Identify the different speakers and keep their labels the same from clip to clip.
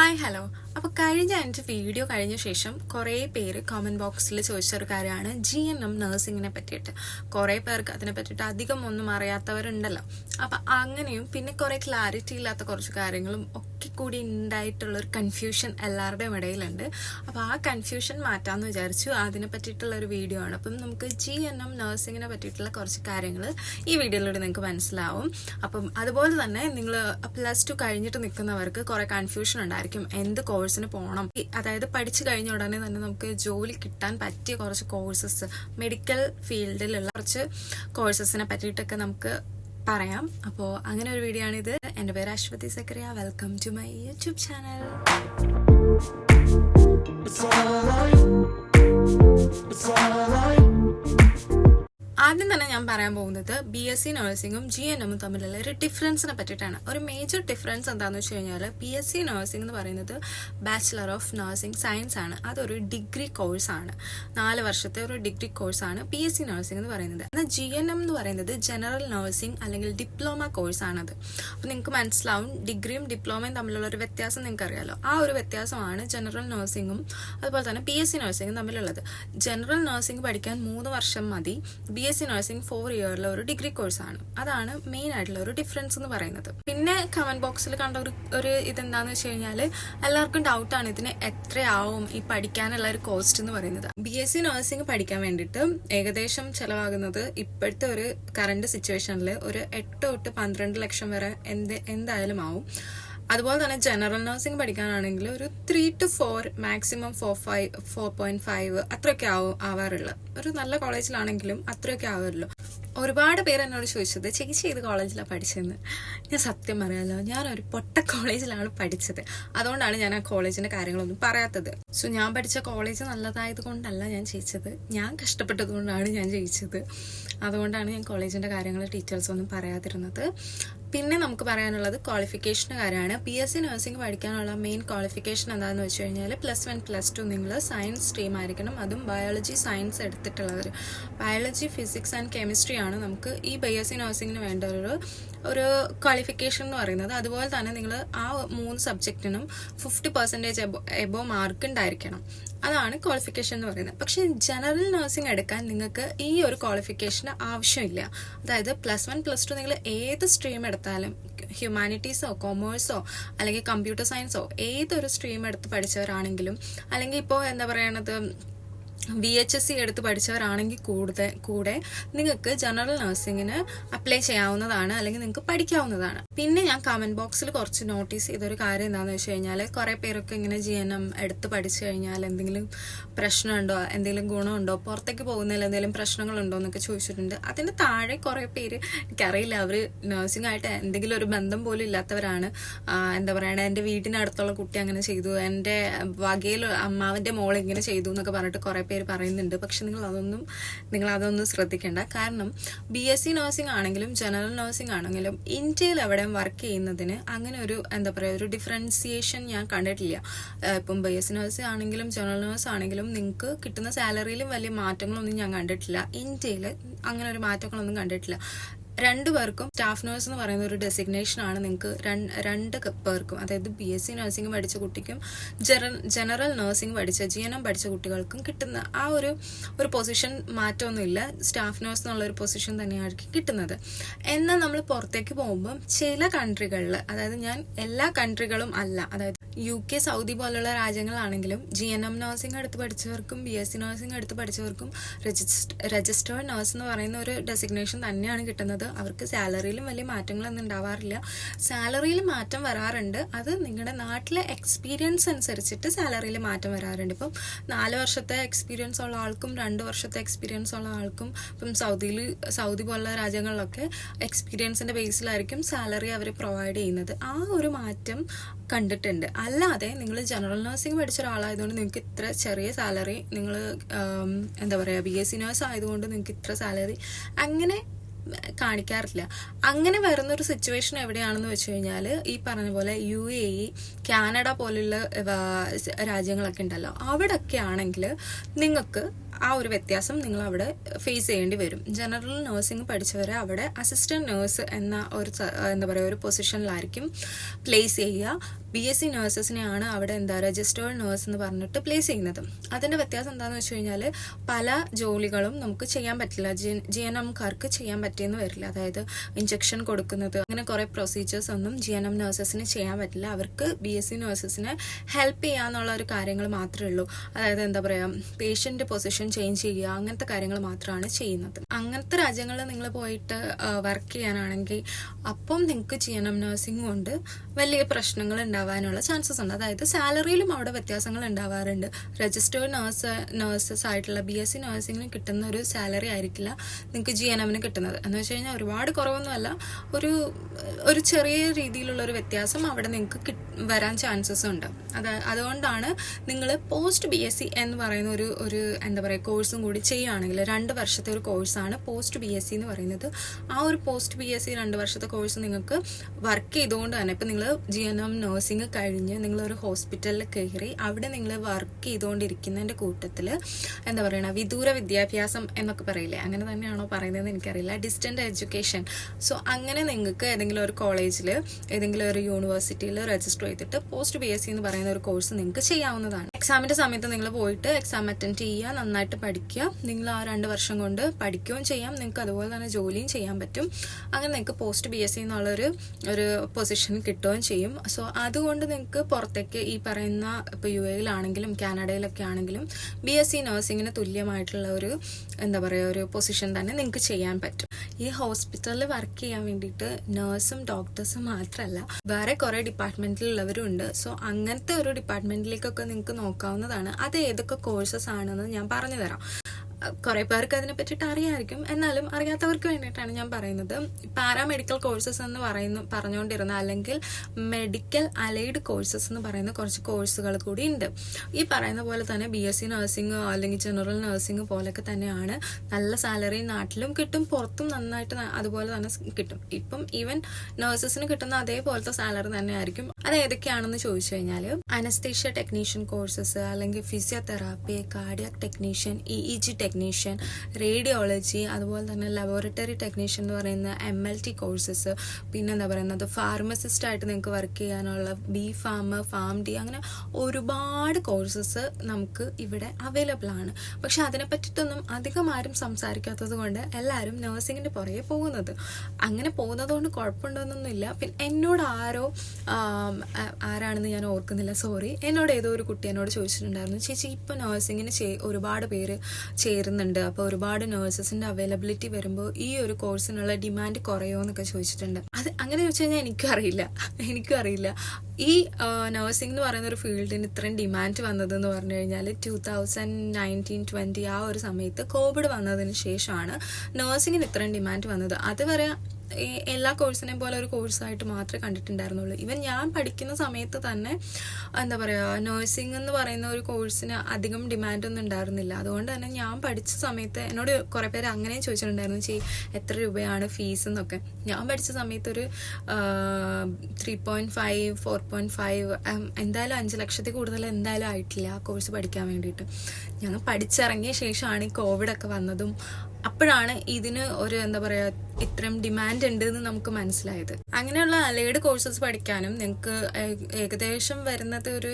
Speaker 1: Hi hello അപ്പോൾ കഴിഞ്ഞ എന്റെ വീഡിയോ കഴിഞ്ഞ ശേഷം കുറേ പേര് കമന്റ് ബോക്സിൽ ചോദിച്ച ഒരു കാര്യമാണ്. ജി എൻ എം നഴ്സിങ്ങിനെ പറ്റിയിട്ട്. കുറേ പേർക്ക് അതിനെ പറ്റിയിട്ട് അധികം ഒന്നും അറിയാത്തവരുണ്ടല്ലോ. അപ്പോൾ അങ്ങനെയും പിന്നെ കുറേ ക്ലാരിറ്റി ഇല്ലാത്ത കുറച്ച് കാര്യങ്ങളും ഒക്കെ കൂടി ഉണ്ടായിട്ടുള്ള ഒരു കൺഫ്യൂഷൻ എല്ലാവരുടെയും ഇടയിലുണ്ട്. അപ്പോൾ ആ കൺഫ്യൂഷൻ മാറ്റാമെന്ന് വിചാരിച്ചു. അതിനെ പറ്റിയിട്ടുള്ള ഒരു വീഡിയോ ആണ്. അപ്പം നമുക്ക് ജി എൻ എം നഴ്സിങ്ങിനെ പറ്റിയിട്ടുള്ള കുറച്ച് കാര്യങ്ങൾ ഈ വീഡിയോയിലൂടെ നിങ്ങൾക്ക് മനസ്സിലാവും. അപ്പം അതുപോലെ തന്നെ നിങ്ങൾ പ്ലസ് ടു കഴിഞ്ഞിട്ട് നിൽക്കുന്നവർക്ക് കുറെ കൺഫ്യൂഷൻ ഉണ്ടായിരിക്കും. എന്ത് കോഴ്സിന് പോകണം അതായത് പഠിച്ചു കഴിഞ്ഞ ഉടനെ തന്നെ നമുക്ക് ജോലി കിട്ടാൻ പറ്റിയ കുറച്ച് കോഴ്സസ് മെഡിക്കൽ ഫീൽഡിലുള്ള കുറച്ച് കോഴ്സസിനെ പറ്റിയിട്ടൊക്കെ നമുക്ക് പറയാം. അപ്പോൾ അങ്ങനെ ഒരു വീഡിയോ ആണിത്. എന്റെ പേര് Aswathy Zacharia. Welcome to my YouTube channel ആദ്യം തന്നെ ഞാൻ പറയാൻ പോകുന്നത് ബി എസ് സി നഴ്സിംഗും ജി എൻ എമ്മും തമ്മിലുള്ള ഒരു ഡിഫറൻസിനെ പറ്റിയിട്ടാണ്. ഒരു മേജർ ഡിഫറൻസ് എന്താണെന്ന് വെച്ച് കഴിഞ്ഞാൽ ബി എസ് സി നഴ്സിംഗ് എന്ന് പറയുന്നത് ബാച്ചിലർ ഓഫ് നഴ്സിംഗ് സയൻസ് ആണ്. അതൊരു ഡിഗ്രി കോഴ്സാണ് നാല് വർഷത്തെ ഒരു ഡിഗ്രി കോഴ്സാണ് പി എസ് സി നഴ്സിംഗ് എന്ന് പറയുന്നത്. എന്നാൽ ജി എൻ എം എന്ന് പറയുന്നത് ജനറൽ നഴ്സിംഗ് അല്ലെങ്കിൽ ഡിപ്ലോമ കോഴ്സാണത് അപ്പോൾ നിങ്ങൾക്ക് മനസ്സിലാവും ഡിഗ്രിയും ഡിപ്ലോമയും തമ്മിലുള്ള ഒരു വ്യത്യാസം നിങ്ങൾക്ക് അറിയാലോ ആ ഒരു വ്യത്യാസമാണ് ജനറൽ നഴ്സിംഗും അതുപോലെ തന്നെ പി എസ് സി നഴ്സിംഗും തമ്മിലുള്ളത്. ജനറൽ നഴ്സിംഗ് പഠിക്കാൻ മൂന്ന് വർഷം മതി. B S C nursing four ഇയറിലെ ഒരു ഡിഗ്രി കോഴ്സാണ് അതാണ് മെയിൻ ആയിട്ടുള്ള ഒരു ഡിഫറൻസ് എന്ന് പറയുന്നത്. പിന്നെ കമന്റ് ബോക്സിൽ കണ്ട ഒരു ഒരു ഇതെന്താന്ന് വെച്ച് കഴിഞ്ഞാൽ എല്ലാവർക്കും ഡൗട്ടാണ് ഇതിന് എത്രയാവും ഈ പഠിക്കാനുള്ള ഒരു കോസ്റ്റ് എന്ന് പറയുന്നത്. ബി എസ് സി നഴ്സിംഗ് പഠിക്കാൻ വേണ്ടിയിട്ട് ഏകദേശം ചിലവാകുന്നത് ഇപ്പോഴത്തെ ഒരു കറണ്ട് സിറ്റുവേഷനിൽ ഒരു എട്ട് തൊട്ട് പന്ത്രണ്ട് ലക്ഷം വരെ എന്ത് എന്തായാലും ആവും. അതുപോലെ തന്നെ ജനറൽ നഴ്സിംഗ് പഠിക്കാനാണെങ്കിൽ ഒരു three two four maximum four five four point five അത്രയൊക്കെ ആവും ആവാറുള്ളത് ഒരു നല്ല കോളേജിലാണെങ്കിലും അത്രയൊക്കെ ആവാറുള്ളൂ. ഒരുപാട് പേര് എന്നോട് ചോദിച്ചത് ചേച്ചി ഏത് കോളേജിലാണ് പഠിച്ചതെന്ന് ഞാൻ സത്യം പറയാലോ ഞാൻ ഒരു പൊട്ട കോളേജിലാണ് പഠിച്ചത്. അതുകൊണ്ടാണ് ഞാൻ ആ കോളേജിന്റെ കാര്യങ്ങളൊന്നും പറയാത്തത്. സോ ഞാൻ പഠിച്ച കോളേജ് നല്ലതായത് കൊണ്ടല്ല ഞാൻ ജയിച്ചത്. ഞാൻ കഷ്ടപ്പെട്ടത് കൊണ്ടാണ് ഞാൻ ജയിച്ചത്. അതുകൊണ്ടാണ് ഞാൻ കോളേജിന്റെ കാര്യങ്ങൾ ടീച്ചേഴ്സ് ഒന്നും പറയാതിരുന്നത്. പിന്നെ നമുക്ക് പറയാനുള്ളത് ക്വാളിഫിക്കേഷന്റെ കാര്യമാണ്. പി എസ് സി നഴ്സിംഗ് പഠിക്കാനുള്ള മെയിൻ ക്വാളിഫിക്കേഷൻ എന്താണെന്ന് വെച്ച് കഴിഞ്ഞാൽ പ്ലസ് വൺ പ്ലസ് ടു നിങ്ങൾ സയൻസ് സ്ട്രീം ആയിരിക്കണം. അതും ബയോളജി സയൻസ് എടുത്തിട്ടുള്ളവർ ബയോളജി ഫിസിക്സ് ആൻഡ് കെമിസ്ട്രി ആണ് നമുക്ക് ഈ ബി എസ് സി നഴ്സിംഗിന് വേണ്ട ഒരു ഒരു ക്വാളിഫിക്കേഷൻ എന്ന് പറയുന്നത്. അതുപോലെ തന്നെ നിങ്ങൾ ആ മൂന്ന് സബ്ജക്റ്റിനും fifty percentage above above mark ഉണ്ടായിരിക്കണം. അതാണ് ക്വാളിഫിക്കേഷൻ എന്ന് പറയുന്നത്. പക്ഷേ ജനറൽ നഴ്സിംഗ് എടുക്കാൻ നിങ്ങൾക്ക് ഈ ഒരു ക്വാളിഫിക്കേഷന് ആവശ്യമില്ല. അതായത് പ്ലസ് വൺ പ്ലസ് ടു നിങ്ങൾ ഏത് സ്ട്രീം എടുത്താലും ഹ്യൂമാനിറ്റീസോ കൊമേഴ്സോ അല്ലെങ്കിൽ കമ്പ്യൂട്ടർ സയൻസോ ഏതൊരു സ്ട്രീം എടുത്ത് പഠിച്ചവരാണെങ്കിലും അല്ലെങ്കിൽ ഇപ്പോൾ എന്താ പറയണത് ബി എച്ച് എസ് സി എടുത്ത് പഠിച്ചവരാണെങ്കിൽ കൂടുതൽ കൂടെ നിങ്ങൾക്ക് ജനറൽ നഴ്സിങ്ങിന് അപ്ലൈ ചെയ്യാവുന്നതാണ് അല്ലെങ്കിൽ നിങ്ങൾക്ക് പഠിക്കാവുന്നതാണ്. പിന്നെ ഞാൻ കമന്റ് ബോക്സിൽ കുറച്ച് നോട്ടീസ് ചെയ്തൊരു കാര്യം എന്താണെന്ന് വെച്ച് കഴിഞ്ഞാൽ കുറേ പേരൊക്കെ ഇങ്ങനെ ജി എൻ എം എടുത്ത് പഠിച്ചു കഴിഞ്ഞാൽ എന്തെങ്കിലും പ്രശ്നമുണ്ടോ എന്തെങ്കിലും ഗുണമുണ്ടോ പുറത്തേക്ക് പോകുന്നതിൽ എന്തെങ്കിലും പ്രശ്നങ്ങളുണ്ടോ എന്നൊക്കെ ചോദിച്ചിട്ടുണ്ട്. അതിന് താഴെ കുറേ പേര് എനിക്കറിയില്ല. അവർ നഴ്സിംഗ് ആയിട്ട് എന്തെങ്കിലും ഒരു ബന്ധം പോലും ഇല്ലാത്തവരാണ്. എന്താ പറയുക എന്റെ വീടിനടുത്തുള്ള കുട്ടി അങ്ങനെ ചെയ്തു എന്റെ വകയിൽ അമ്മാവിന്റെ മോൾ ഇങ്ങനെ ചെയ്തു എന്നൊക്കെ പറഞ്ഞിട്ട് കുറേ പേര് പറയുന്നുണ്ട്. പക്ഷെ നിങ്ങൾ അതൊന്നും നിങ്ങൾ അതൊന്നും ശ്രദ്ധിക്കേണ്ട. കാരണം ബി എസ് സി നഴ്സിംഗ് ആണെങ്കിലും ജനറൽ നഴ്സിംഗ് ആണെങ്കിലും ഇന്ത്യയിൽ എവിടെ വർക്ക് ചെയ്യുന്നതിന് അങ്ങനെ ഒരു എന്താ പറയുക ഒരു ഡിഫറൻസിയേഷൻ ഞാൻ കണ്ടിട്ടില്ല. ഇപ്പം ബി എസ് സി നഴ്സിംഗ് ആണെങ്കിലും ജനറൽ നഴ്സ് ആണെങ്കിലും നിങ്ങൾക്ക് കിട്ടുന്ന സാലറിയിലും വലിയ മാറ്റങ്ങളൊന്നും ഞാൻ കണ്ടിട്ടില്ല. ഇന്ത്യയിൽ അങ്ങനെ ഒരു മാറ്റങ്ങളൊന്നും കണ്ടിട്ടില്ല. രണ്ടു പേർക്കും സ്റ്റാഫ് നേഴ്സ് എന്ന് പറയുന്ന ഒരു ഡെസിഗ്നേഷൻ ആണ് നിങ്ങൾക്ക് രണ്ട് പേർക്കും അതായത് ബി എസ് സി നഴ്സിംഗ് പഠിച്ച കുട്ടിക്കും ജനറൽ നഴ്സിംഗ് പഠിച്ച ജി എൻ എം പഠിച്ച കുട്ടികൾക്കും കിട്ടുന്ന ആ ഒരു ഒരു പൊസിഷൻ മാറ്റമൊന്നുമില്ല. സ്റ്റാഫ് നേഴ്സ് എന്നുള്ള ഒരു പൊസിഷൻ തന്നെയായിരിക്കും കിട്ടുന്നത്. എന്നാൽ നമ്മൾ പുറത്തേക്ക് പോകുമ്പം ചില കൺട്രികളിൽ അതായത് ഞാൻ എല്ലാ കൺട്രികളും അല്ല അതായത് യു കെ സൗദി പോലുള്ള രാജ്യങ്ങളാണെങ്കിലും ജി എൻ എം നഴ്സിംഗ് എടുത്ത് പഠിച്ചവർക്കും ബി എസ് സി നഴ്സിംഗ് എടുത്ത് പഠിച്ചവർക്കും രജിസ്റ്റേർഡ് നഴ്സ് എന്ന് പറയുന്ന ഒരു ഡെസിഗ്നേഷൻ തന്നെയാണ് കിട്ടുന്നത്. അവർക്ക് സാലറിയിലും വലിയ മാറ്റങ്ങളൊന്നും ഉണ്ടാവാറില്ല. സാലറിയിൽ മാറ്റം വരാറുണ്ട്. അത് നിങ്ങളുടെ നാട്ടിലെ എക്സ്പീരിയൻസ് അനുസരിച്ചിട്ട് സാലറിയിൽ മാറ്റം വരാറുണ്ട്. ഇപ്പം നാല് വർഷത്തെ എക്സ്പീരിയൻസ് ഉള്ള ആൾക്കും രണ്ട് വർഷത്തെ എക്സ്പീരിയൻസ് ഉള്ള ആൾക്കും ഇപ്പം സൗദിയിൽ സൗദി പോലുള്ള രാജ്യങ്ങളിലൊക്കെ എക്സ്പീരിയൻസിന്റെ ബേസിലായിരിക്കും സാലറി അവർ പ്രൊവൈഡ് ചെയ്യുന്നത്. ആ ഒരു മാറ്റം കണ്ടിട്ടുണ്ട്. അല്ലാതെ നിങ്ങൾ ജനറൽ നഴ്സിംഗ് പഠിച്ച ഒരാളായതുകൊണ്ട് നിങ്ങൾക്ക് ഇത്ര ചെറിയ സാലറി നിങ്ങൾ എന്താ പറയുക ബി എസ് സി നേഴ്സ് ആയതുകൊണ്ട് നിങ്ങൾക്ക് ഇത്ര സാലറി അങ്ങനെ കാണിക്കാറില്ല. അങ്ങനെ വരുന്ന ഒരു സിറ്റുവേഷൻ എവിടെയാണെന്ന് വെച്ച് കഴിഞ്ഞാൽ ഈ പറഞ്ഞ പോലെ യു എ ഇ കാനഡ പോലുള്ള രാജ്യങ്ങളൊക്കെ ഉണ്ടല്ലോ. അവിടെയൊക്കെ ആണെങ്കിൽ നിങ്ങൾക്ക് ആ ഒരു വ്യത്യാസം നിങ്ങൾ അവിടെ ഫേസ് ചെയ്യേണ്ടി വരും. ജനറൽ നഴ്സിംഗ് പഠിച്ചവരെ അവിടെ അസിസ്റ്റന്റ് നേഴ്സ് എന്ന ഒരു എന്താ പറയുക ഒരു പൊസിഷനിലായിരിക്കും പ്ലേസ് ചെയ്യുക. ബി എസ് സി നേഴ്സസിനെയാണ് അവിടെ എന്താ രജിസ്റ്റേർഡ് നേഴ്സ് എന്ന് പറഞ്ഞിട്ട് പ്ലേസ് ചെയ്യുന്നത്. അതിന്റെ വ്യത്യാസം എന്താണെന്ന് വെച്ച് കഴിഞ്ഞാൽ പല ജോലികളും നമുക്ക് ചെയ്യാൻ പറ്റില്ല. ജി എൻ എംകാർക്ക് ചെയ്യാൻ പറ്റിയെന്ന് വരില്ല. അതായത് ഇഞ്ചക്ഷൻ കൊടുക്കുന്നത് അങ്ങനെ കുറേ പ്രൊസീജിയേഴ്സ് ഒന്നും ജി എൻ എം നേഴ്സസിന് ചെയ്യാൻ പറ്റില്ല. അവർക്ക് ബി എസ് സി നഴ്സസിനെ ഹെൽപ്പ് ചെയ്യാന്നുള്ള ഒരു കാര്യങ്ങൾ മാത്രമേ ഉള്ളൂ. അതായത് എന്താ പറയുക പേഷ്യന്റ് പൊസിഷൻ ചേഞ്ച് ചെയ്യുക അങ്ങനത്തെ കാര്യങ്ങൾ മാത്രമാണ് ചെയ്യുന്നത്. അങ്ങനത്തെ രാജ്യങ്ങളിൽ നിങ്ങൾ പോയിട്ട് വർക്ക് ചെയ്യാനാണെങ്കിൽ അപ്പം നിങ്ങൾക്ക് ചെയ്യണം എൻ എം നഴ്സിംഗ് കൊണ്ട് വലിയ പ്രശ്നങ്ങൾ ഉണ്ടാവാനുള്ള ചാൻസസ് ഉണ്ട്. അതായത് സാലറിയിലും അവിടെ വ്യത്യാസങ്ങൾ ഉണ്ടാവാറുണ്ട്. രജിസ്റ്റേർഡ് നഴ്സ് നഴ്സസ് ആയിട്ടുള്ള ബി എസ് സി നഴ്സിംഗിന് കിട്ടുന്ന ഒരു സാലറി ആയിരിക്കില്ല നിങ്ങൾക്ക് ജി എൻ എമ്മിന് കിട്ടുന്നത്. എന്ന് വെച്ച് കഴിഞ്ഞാൽ ഒരുപാട് കുറവൊന്നുമല്ല. ഒരു ഒരു ചെറിയ രീതിയിലുള്ള ഒരു വ്യത്യാസം അവിടെ നിങ്ങൾക്ക് വരാൻ ചാൻസസ് ഉണ്ട്. അത് അതുകൊണ്ടാണ് നിങ്ങൾ പോസ്റ്റ് ബി എസ് സി എന്ന് പറയുന്ന ഒരു ഒരു എന്താ പറയുക കോഴ്സും കൂടി ചെയ്യുകയാണെങ്കിൽ രണ്ട് വർഷത്തെ ഒരു കോഴ്സാണ് പോസ്റ്റ് ബി എസ് സി എന്ന് പറയുന്നത്. ആ ഒരു പോസ്റ്റ് ബി എസ് സി രണ്ട് വർഷത്തെ കോഴ്സ് നിങ്ങൾക്ക് വർക്ക് ചെയ്തുകൊണ്ട് തന്നെ ഇപ്പം നിങ്ങൾ ജി എൻ എം നഴ്സിംഗ് കഴിഞ്ഞ് നിങ്ങൾ ഒരു ഹോസ്പിറ്റലിൽ കയറി അവിടെ നിങ്ങൾ വർക്ക് ചെയ്തുകൊണ്ടിരിക്കുന്നതിന്റെ കൂട്ടത്തിൽ എന്താ പറയുക വിദൂര വിദ്യാഭ്യാസം എന്നൊക്കെ പറയില്ലേ? അങ്ങനെ തന്നെയാണോ പറയുന്നതെന്ന് എനിക്കറിയില്ല. ഡിസ്റ്റന്റ് എഡ്യൂക്കേഷൻ സോ അങ്ങനെ നിങ്ങൾക്ക് ഏതെങ്കിലും ഒരു കോളേജിൽ ഏതെങ്കിലും ഒരു യൂണിവേഴ്സിറ്റിയിൽ രജിസ്റ്റർ ചെയ്തിട്ട് പോസ്റ്റ് ബി എസ് സി എന്ന് പറയുന്ന ഒരു കോഴ്സ് നിങ്ങൾക്ക് ചെയ്യാവുന്നതാണ്. എക്സാമിന്റെ സമയത്ത് നിങ്ങൾ പോയിട്ട് എക്സാം അറ്റൻഡ് ചെയ്യുക നന്നായിട്ട് പഠിക്കുക. നിങ്ങൾ ആ രണ്ട് വർഷം കൊണ്ട് പഠിക്കുകയും ചെയ്യാം. നിങ്ങൾക്ക് അതുപോലെ തന്നെ ജോലിയും ചെയ്യാൻ പറ്റും. അങ്ങനെ നിങ്ങൾക്ക് പോസ്റ്റ് ബി എസ് സി എന്നുള്ളൊരു ഒരു പൊസിഷൻ കിട്ടുകയും ചെയ്യും. സോ അതുകൊണ്ട് നിങ്ങൾക്ക് പുറത്തേക്ക് ഈ പറയുന്ന ഇപ്പോൾ യു എയിലാണെങ്കിലും കാനഡയിലൊക്കെ ആണെങ്കിലും ബി എസ് സി നഴ്സിങ്ങിന് തുല്യമായിട്ടുള്ള ഒരു എന്താ പറയുക ഒരു പൊസിഷൻ തന്നെ നിങ്ങൾക്ക് ചെയ്യാൻ പറ്റും. ഈ ഹോസ്പിറ്റലിൽ വർക്ക് ചെയ്യാൻ വേണ്ടിയിട്ട് നഴ്സും ഡോക്ടേഴ്സും മാത്രമല്ല വേറെ കുറേ ഡിപ്പാർട്ട്മെന്റിലുള്ളവരും ഉണ്ട് സോ അങ്ങനത്തെ ഒരു ഡിപ്പാർട്ട്മെന്റിലേക്കൊക്കെ നിങ്ങൾക്ക് നോക്കാവുന്നതാണ്. അത് ഏതൊക്കെ കോഴ്സസ് ആണെന്ന് ഞാൻ പറഞ്ഞു തരാം കുറെ പേർക്ക് അതിനെ പറ്റിയിട്ട് അറിയാമായിരിക്കും എന്നാലും അറിയാത്തവർക്ക് വേണ്ടിയിട്ടാണ് ഞാൻ പറയുന്നത്. പാരാമെഡിക്കൽ കോഴ്സസ് എന്ന് പറയുന്ന പറഞ്ഞുകൊണ്ടിരുന്ന അല്ലെങ്കിൽ മെഡിക്കൽ അലൈഡ് കോഴ്സസ് എന്ന് പറയുന്ന കുറച്ച് കോഴ്സുകൾ കൂടി ഉണ്ട്. ഈ പറയുന്ന പോലെ തന്നെ ബി എസ് സി നഴ്സിംഗ് അല്ലെങ്കിൽ ജനറൽ നഴ്സിംഗ് പോലൊക്കെ തന്നെയാണ്. നല്ല സാലറി നാട്ടിലും കിട്ടും പുറത്തും നന്നായിട്ട് അതുപോലെ തന്നെ കിട്ടും. ഇപ്പം ഈവൻ നഴ്സസിന് കിട്ടുന്ന അതേപോലത്തെ സാലറി തന്നെ ആയിരിക്കും അത് ഏതൊക്കെയാണെന്ന് ചോദിച്ചു കഴിഞ്ഞാൽ അനസ്തേഷ്യ ടെക്നീഷ്യൻ കോഴ്സസ് അല്ലെങ്കിൽ physiotherapy cardiac technician E E G technician radiology അതുപോലെ തന്നെ ലബോറട്ടറി ടെക്നീഷ്യൻ എന്ന് പറയുന്ന എം എൽ ടി കോഴ്സസ് പിന്നെ എന്താ പറയുന്നത് ഫാർമസിസ്റ്റ് ആയിട്ട് നിങ്ങൾക്ക് വർക്ക് ചെയ്യാനുള്ള ബി ഫാം ഫാം ഡി അങ്ങനെ ഒരുപാട് കോഴ്സസ് നമുക്ക് ഇവിടെ അവൈലബിൾ ആണ്. പക്ഷെ അതിനെ പറ്റിയിട്ടൊന്നും അധികം ആരും സംസാരിക്കാത്തത് കൊണ്ട് എല്ലാവരും നഴ്സിങ്ങിന്റെ പുറകെ പോകുന്നത്. അങ്ങനെ പോകുന്നത് കൊണ്ട് കുഴപ്പമുണ്ടോന്നൊന്നുമില്ല. പിന്നെ എന്നോട് ആരോ ആരാണെന്ന് ഞാൻ ഓർക്കുന്നില്ല. സോറി എന്നോട് ഏതോ ഒരു കുട്ടി എന്നോട് ചോദിച്ചിട്ടുണ്ടായിരുന്നു. ചേച്ചി ഇപ്പോൾ നഴ്സിങ്ങിന് ഒരുപാട് പേര് ചേരുന്നുണ്ട്. അപ്പോൾ ഒരുപാട് നഴ്സസിന്റെ അവൈലബിലിറ്റി വരുമ്പോൾ ഈ ഒരു കോഴ്സിനുള്ള ഡിമാൻഡ് കുറയോ എന്നൊക്കെ ചോദിച്ചിട്ടുണ്ട്. അത് അങ്ങനെ ചോദിച്ചു കഴിഞ്ഞാൽ എനിക്കും അറിയില്ല എനിക്കും അറിയില്ല ഈ നഴ്സിംഗ് എന്ന് പറയുന്ന ഒരു ഫീൽഡിന് ഇത്രയും ഡിമാൻഡ് വന്നത് എന്ന് പറഞ്ഞു കഴിഞ്ഞാൽ ടൂ തൗസൻഡ് നയന്റീൻ ട്വന്റി ആ ഒരു സമയത്ത് കോവിഡ് വന്നതിന് ശേഷമാണ് നഴ്സിങ്ങിന് ഇത്രയും ഡിമാൻഡ് വന്നത്. അതുവരെ എല്ലാ കോഴ്സിനെയും പോലെ ഒരു കോഴ്സായിട്ട് മാത്രമേ കണ്ടിട്ടുണ്ടായിരുന്നുള്ളൂ. ഇവൻ ഞാൻ പഠിക്കുന്ന സമയത്ത് തന്നെ എന്താ പറയുക നഴ്സിംഗ് എന്ന് പറയുന്ന ഒരു കോഴ്സിന് അധികം ഡിമാൻഡൊന്നും ഉണ്ടായിരുന്നില്ല. അതുകൊണ്ട് തന്നെ ഞാൻ പഠിച്ച സമയത്ത് എന്നോട് കുറെ പേര് അങ്ങനെയും ചോദിച്ചിട്ടുണ്ടായിരുന്നു ചേ എത്ര രൂപയാണ് ഫീസ് എന്നൊക്കെ? ഞാൻ പഠിച്ച സമയത്ത് ഒരു three point five four point five എന്തായാലും അഞ്ച് ലക്ഷത്തിൽ കൂടുതൽ എന്തായാലും ആയിട്ടില്ല ആ കോഴ്സ് പഠിക്കാൻ വേണ്ടിയിട്ട്. ഞങ്ങൾ പഠിച്ചിറങ്ങിയ ശേഷമാണ് ഈ കോവിഡൊക്കെ വന്നതും അപ്പോഴാണ് ഇതിന് ഒരു എന്താ പറയാ ഇത്രയും ഡിമാൻഡ് ഉണ്ട് എന്ന് നമുക്ക് മനസ്സിലായത്. അങ്ങനെയുള്ള അലൈഡ് കോഴ്സസ് പഠിക്കാനും നിങ്ങൾക്ക് ഏകദേശം വരുന്നത് ഒരു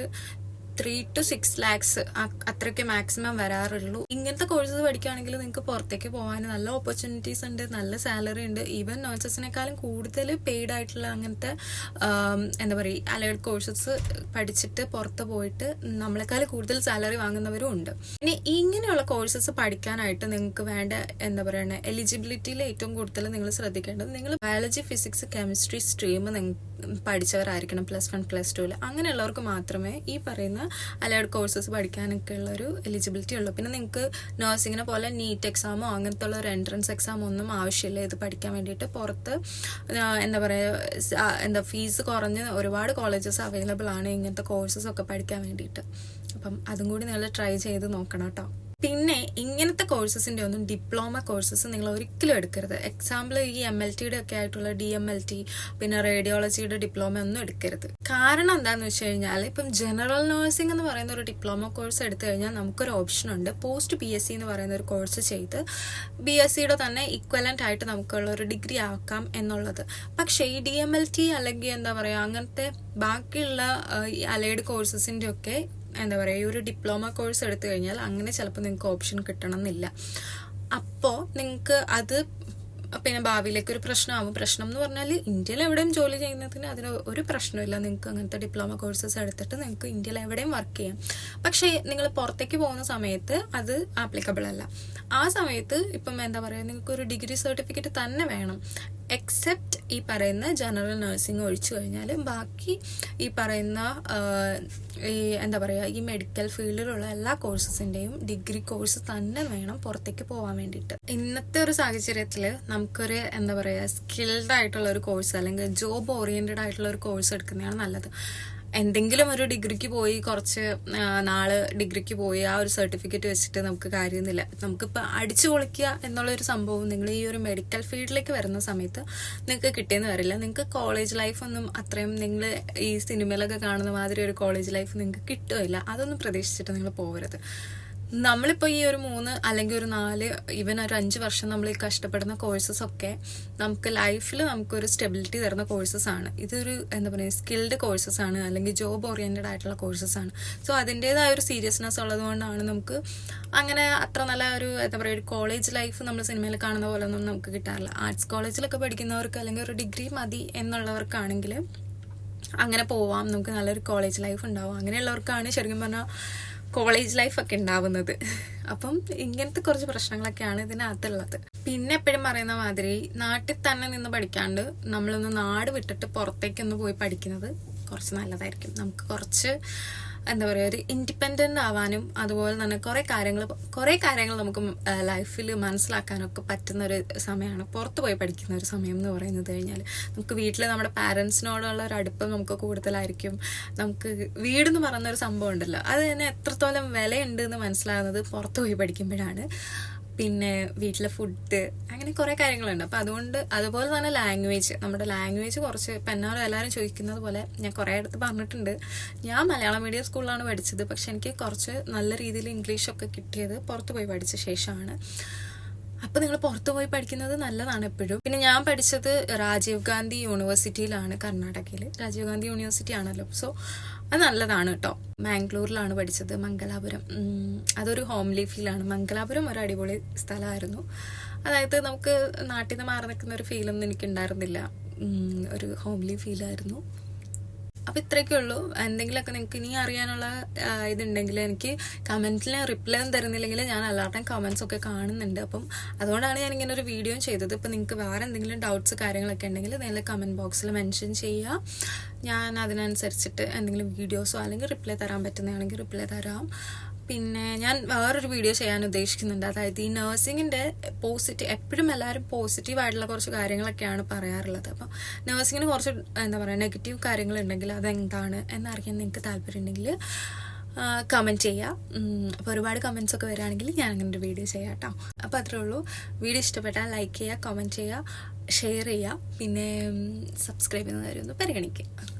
Speaker 1: ത്രീ ടു സിക്സ് ലാക്സ് അത്രയ്ക്ക് മാക്സിമം വരാറുള്ളൂ. ഇങ്ങനത്തെ കോഴ്സസ് പഠിക്കുകയാണെങ്കിൽ നിങ്ങൾക്ക് പുറത്തേക്ക് പോകാൻ നല്ല ഓപ്പർച്യൂണിറ്റീസ് ഉണ്ട് നല്ല സാലറി ഉണ്ട്. ഈവൻ നോൺസസിനെക്കാളും കൂടുതൽ പെയ്ഡ് ആയിട്ടുള്ള അങ്ങനത്തെ എന്താ പറയുക അലൈഡ് കോഴ്സസ് പഠിച്ചിട്ട് പുറത്ത് പോയിട്ട് നമ്മളെക്കാൾ കൂടുതൽ സാലറി വാങ്ങുന്നവരും ഉണ്ട്. ഇനി ഇങ്ങനെയുള്ള കോഴ്സസ് പഠിക്കാനായിട്ട് നിങ്ങൾക്ക് വേണ്ട എന്താ പറയുക എലിജിബിലിറ്റിയിൽ ഏറ്റവും കൂടുതൽ നിങ്ങൾ ശ്രദ്ധിക്കേണ്ടത് നിങ്ങൾ ബയോളജി ഫിസിക്സ് കെമിസ്ട്രി സ്ട്രീം പഠിച്ചവരായിരിക്കണം പ്ലസ് വൺ പ്ലസ് ടുവിൽ അങ്ങനെയുള്ളവർക്ക് മാത്രമേ ഈ പറയുന്ന അലൈഡ് കോഴ്സസ് പഠിക്കാനൊക്കെ ഉള്ള ഒരു എലിജിബിലിറ്റി ഉള്ളൂ. പിന്നെ നിങ്ങൾക്ക് നഴ്സിങ്ങിനെ പോലെ നീറ്റ് എക്സാമോ അങ്ങനത്തെ ഉള്ള ഒരു എൻട്രൻസ് എക്സാമോ ഒന്നും ആവശ്യമില്ല. ഇത് പഠിക്കാൻ വേണ്ടിയിട്ട് പുറത്ത് എന്താ പറയുക എന്താ ഫീസ് കുറഞ്ഞ് ഒരുപാട് കോളേജസ് അവൈലബിൾ ആണ് ഇങ്ങനത്തെ കോഴ്സസ് ഒക്കെ പഠിക്കാൻ വേണ്ടിയിട്ട്. അപ്പം അതും കൂടി നിങ്ങൾ ട്രൈ ചെയ്ത് നോക്കണം കേട്ടോ. പിന്നെ ഇങ്ങനത്തെ കോഴ്സസിന്റെ ഒന്നും ഡിപ്ലോമ കോഴ്സസ് നിങ്ങൾ ഒരിക്കലും എടുക്കരുത്. എക്സാമ്പിൾ ഈ എം എൽ ടിയുടെ ഒക്കെ ആയിട്ടുള്ള ഡി എം എൽ ടി പിന്നെ റേഡിയോളജിയുടെ ഡിപ്ലോമ ഒന്നും എടുക്കരുത്. കാരണം എന്താന്ന് വെച്ച് കഴിഞ്ഞാൽ ഇപ്പം ജനറൽ നഴ്സിംഗ് എന്ന് പറയുന്ന ഒരു ഡിപ്ലോമ കോഴ്സ് എടുത്തു കഴിഞ്ഞാൽ നമുക്കൊരു ഓപ്ഷൻ ഉണ്ട്. പോസ്റ്റ് ബി എസ് സി എന്ന് പറയുന്ന ഒരു കോഴ്സ് ചെയ്ത് ബി എസ് സിയുടെ തന്നെ ഇക്വലന്റ് ആയിട്ട് നമുക്കുള്ള ഒരു ഡിഗ്രി ആക്കാം എന്നുള്ളത്. പക്ഷേ ഈ ഡി എം എൽ ടി അല്ലെങ്കിൽ എന്താ പറയുക അങ്ങനത്തെ ബാക്കിയുള്ള അലൈഡ് കോഴ്സസിന്റെ ഒക്കെ എന്താ പറയുക ഈ ഒരു ഡിപ്ലോമ കോഴ്സ് എടുത്തു കഴിഞ്ഞാൽ അങ്ങനെ ചിലപ്പോൾ നിങ്ങൾക്ക് ഓപ്ഷൻ കിട്ടണം എന്നില്ല അപ്പോൾ നിങ്ങൾക്ക് അത് പിന്നെ ഭാവിയിലേക്ക് ഒരു പ്രശ്നമാകും പ്രശ്നം എന്ന് പറഞ്ഞാൽ ഇന്ത്യയിൽ എവിടെയും ജോലി ചെയ്യുന്നതിന് അതിന് ഒരു പ്രശ്നമില്ല. നിങ്ങൾക്ക് അങ്ങനത്തെ ഡിപ്ലോമ കോഴ്സസ് എടുത്തിട്ട് നിങ്ങൾക്ക് ഇന്ത്യയിൽ എവിടെയും വർക്ക് ചെയ്യാം. പക്ഷേ നിങ്ങൾ പുറത്തേക്ക് പോകുന്ന സമയത്ത് അത് ആപ്ലിക്കബിൾ അല്ല. ആ സമയത്ത് ഇപ്പം എന്താ പറയുക നിങ്ങൾക്ക് ഒരു ഡിഗ്രി സർട്ടിഫിക്കറ്റ് തന്നെ വേണം. എക്സെപ്റ്റ് ഈ പറയുന്ന ജനറൽ നഴ്സിംഗ് ഒഴിച്ചു കഴിഞ്ഞാൽ ബാക്കി ഈ പറയുന്ന ഈ എന്താ പറയുക ഈ മെഡിക്കൽ ഫീൽഡിലുള്ള എല്ലാ കോഴ്സസിന്റെയും ഡിഗ്രി കോഴ്സ് തന്നെ വേണം പുറത്തേക്ക് പോകാൻ വേണ്ടിയിട്ട്. ഇന്നത്തെ ഒരു സാഹചര്യത്തിൽ നമുക്കൊരു എന്താ പറയുക സ്കിൽഡ് ആയിട്ടുള്ള ഒരു കോഴ്സ് അല്ലെങ്കിൽ ജോബ് ഓറിയന്റഡ് ആയിട്ടുള്ള ഒരു കോഴ്സ് എടുക്കുന്നതാണ് നല്ലത്. എന്തെങ്കിലും ഒരു ഡിഗ്രിക്ക് പോയി കുറച്ച് നാൾ ഡിഗ്രിക്ക് പോയി ആ ഒരു സർട്ടിഫിക്കറ്റ് വെച്ചിട്ട് നമുക്ക് കാര്യമൊന്നുമില്ല നമുക്കിപ്പോൾ അടിച്ചു പൊളിക്കുക എന്നുള്ള ഒരു സംഭവം നിങ്ങൾ ഈ ഒരു മെഡിക്കൽ ഫീൽഡിലേക്ക് വരുന്ന സമയത്ത് നിങ്ങൾക്ക് കിട്ടിയെന്ന് വരില്ല നിങ്ങൾക്ക് കോളേജ് ലൈഫൊന്നും അത്രയും നിങ്ങൾ ഈ സിനിമയിലൊക്കെ കാണുന്ന മാതിരി ഒരു കോളേജ് ലൈഫ് നിങ്ങൾക്ക് കിട്ടുകയില്ല. അതൊന്നും പ്രതീക്ഷിച്ചിട്ട് നിങ്ങൾ പോകരുത്. നമ്മളിപ്പോൾ ഈ ഒരു മൂന്ന് അല്ലെങ്കിൽ ഒരു നാല് ഈവൻ ഒരു അഞ്ച് വർഷം നമ്മൾ ഈ കഷ്ടപ്പെടുന്ന കോഴ്സസ് ഒക്കെ നമുക്ക് ലൈഫിൽ നമുക്കൊരു സ്റ്റെബിലിറ്റി തരുന്ന കോഴ്സസ് ആണ്. ഇതൊരു എന്താ പറയുക സ്കിൽഡ് കോഴ്സസ് ആണ് അല്ലെങ്കിൽ ജോബ് ഓറിയന്റഡ് ആയിട്ടുള്ള കോഴ്സസ് ആണ്. സോ അതിന്റെതായ ഒരു സീരിയസ്നെസ് ഉള്ളതുകൊണ്ടാണ് നമുക്ക് അങ്ങനെ അത്ര നല്ല ഒരു എന്താ പറയുക ഒരു കോളേജ് ലൈഫ് നമ്മൾ സിനിമയിൽ കാണുന്ന പോലെ ഒന്നും നമുക്ക് കിട്ടാറില്ല. ആർട്സ് കോളേജിലൊക്കെ പഠിക്കുന്നവർക്ക് അല്ലെങ്കിൽ ഒരു ഡിഗ്രി മതി എന്നുള്ളവർക്കാണെങ്കിൽ അങ്ങനെ പോവാം. നമുക്ക് നല്ലൊരു കോളേജ് ലൈഫ് ഉണ്ടാവും. അങ്ങനെയുള്ളവർക്കാണ് ശരിക്കും പറഞ്ഞാൽ കോളേജ് ലൈഫൊക്കെ ഉണ്ടാവുന്നത്. അപ്പം ഇങ്ങനത്തെ കുറച്ച് പ്രശ്നങ്ങളൊക്കെയാണ് ഇതിനകത്തുള്ളത്. പിന്നെ എപ്പോഴും പറയുന്ന മാതിരി നാട്ടിൽ തന്നെ നിന്ന് പഠിക്കാണ്ട് നമ്മളൊന്ന് നാട് വിട്ടിട്ട് പുറത്തേക്കൊന്ന് പോയി പഠിക്കുന്നത് കുറച്ച് നല്ലതായിരിക്കും. നമുക്ക് കുറച്ച് എന്താ പറയുക ഒരു ഇൻഡിപെൻഡന്റ് ആവാനും അതുപോലെ തന്നെ കുറേ കാര്യങ്ങൾ കുറേ കാര്യങ്ങൾ നമുക്ക് ലൈഫിൽ മനസ്സിലാക്കാനൊക്കെ പറ്റുന്ന ഒരു സമയമാണ് പുറത്ത് പോയി പഠിക്കുന്ന ഒരു സമയം എന്ന് പറയുന്നത് കഴിഞ്ഞാൽ നമുക്ക് വീട്ടിൽ നമ്മുടെ പാരൻസിനോടുള്ള ഒരു അടുപ്പം നമുക്ക് കൂടുതലായിരിക്കും. നമുക്ക് വീടെന്ന് പറയുന്ന ഒരു സംഭവം ഉണ്ടല്ലോ. അത് തന്നെ എത്രത്തോളം വിലയുണ്ട് എന്ന് മനസ്സിലാകുന്നത് പുറത്ത് പോയി പഠിക്കുമ്പോഴാണ്. പിന്നെ വീട്ടിലെ ഫുഡ് അങ്ങനെ കുറേ കാര്യങ്ങളുണ്ട്. അപ്പോൾ അതുകൊണ്ട് അതുപോലെ തന്നെ ലാംഗ്വേജ് നമ്മുടെ ലാംഗ്വേജ് കുറച്ച് ഇപ്പം എല്ലാവരും ചോദിക്കുന്നത് പോലെ ഞാൻ കുറേ അടുത്ത് പറഞ്ഞിട്ടുണ്ട്. ഞാൻ മലയാളം മീഡിയം സ്കൂളിലാണ് പഠിച്ചത്. പക്ഷെ എനിക്ക് കുറച്ച് നല്ല രീതിയിൽ ഇംഗ്ലീഷൊക്കെ കിട്ടിയത് പുറത്ത് പോയി പഠിച്ച ശേഷമാണ്. അപ്പോൾ നിങ്ങൾ പുറത്തു പോയി പഠിക്കുന്നത് നല്ലതാണ് എപ്പോഴും. പിന്നെ ഞാൻ പഠിച്ചത് രാജീവ് ഗാന്ധി യൂണിവേഴ്സിറ്റിയിലാണ് കർണാടകയിൽ രാജീവ് ഗാന്ധി യൂണിവേഴ്സിറ്റി ആണല്ലോ. സോ അത് നല്ലതാണ് കേട്ടോ മാംഗ്ലൂരിലാണ് പഠിച്ചത് മംഗലാപുരം. അതൊരു ഹോംലി ഫീലാണ് മംഗലാപുരം ഒരു അടിപൊളി സ്ഥലമായിരുന്നു. അതായത് നമുക്ക് നാട്ടിൽ നിന്ന് മാറി നിൽക്കുന്ന ഒരു ഫീലൊന്നും എനിക്കുണ്ടായിരുന്നില്ല. ഒരു ഹോംലി ഫീലായിരുന്നു അപ്പൊ ഇത്രയൊക്കെ ഉള്ളൂ. എന്തെങ്കിലുമൊക്കെ നിങ്ങൾക്ക് ഇനി അറിയാനുള്ള ഇതുണ്ടെങ്കിൽ എനിക്ക് കമന്റിൽ റിപ്ലൈ ഒന്നും തരുന്നില്ലെങ്കിൽ ഞാൻ അല്ലാട്ടം കമന്റ്സ് ഒക്കെ കാണുന്നുണ്ട്. അപ്പം അതുകൊണ്ടാണ് ഞാൻ ഇങ്ങനെ ഒരു വീഡിയോ ചെയ്തത്. ഇപ്പം നിങ്ങൾക്ക് വേറെ എന്തെങ്കിലും ഡൗട്ട്സ് കാര്യങ്ങളൊക്കെ ഉണ്ടെങ്കിൽ നിങ്ങൾ കമന്റ് ബോക്സിൽ മെൻഷൻ ചെയ്യുക ഞാൻ അതിനനുസരിച്ചിട്ട് എന്തെങ്കിലും വീഡിയോസോ അല്ലെങ്കിൽ റിപ്ലൈ തരാൻ പറ്റുന്നതാണെങ്കിൽ റിപ്ലൈ തരാം. പിന്നെ ഞാൻ വേറൊരു വീഡിയോ ചെയ്യാൻ ഉദ്ദേശിക്കുന്നുണ്ട്. അതായത് ഈ നഴ്സിങ്ങിന്റെ പോസിറ്റീവ് എപ്പോഴും എല്ലാവരും പോസിറ്റീവ് ആയിട്ടുള്ള കുറച്ച് കാര്യങ്ങളൊക്കെയാണ് പറയാറുള്ളത്. അപ്പം നഴ്സിങ്ങിന് കുറച്ച് എന്താ പറയുക നെഗറ്റീവ് കാര്യങ്ങളുണ്ടെങ്കിൽ അതെന്താണ് എന്നറിയാൻ നിങ്ങൾക്ക് താല്പര്യം ഉണ്ടെങ്കിൽ കമന്റ് ചെയ്യുക അപ്പോൾ ഒരുപാട് കമൻസ് ഒക്കെ വരികയാണെങ്കിൽ ഞാൻ അങ്ങനെ ഒരു വീഡിയോ ചെയ്യാം കേട്ടോ. അപ്പോൾ അത്രേ ഉള്ളൂ. വീഡിയോ ഇഷ്ടപ്പെട്ടാൽ ലൈക്ക് ചെയ്യുക കമന്റ് ചെയ്യുക ഷെയർ ചെയ്യുക പിന്നെ സബ്സ്ക്രൈബ് ചെയ്യുന്ന കാര്യം പരിഗണിക്കുക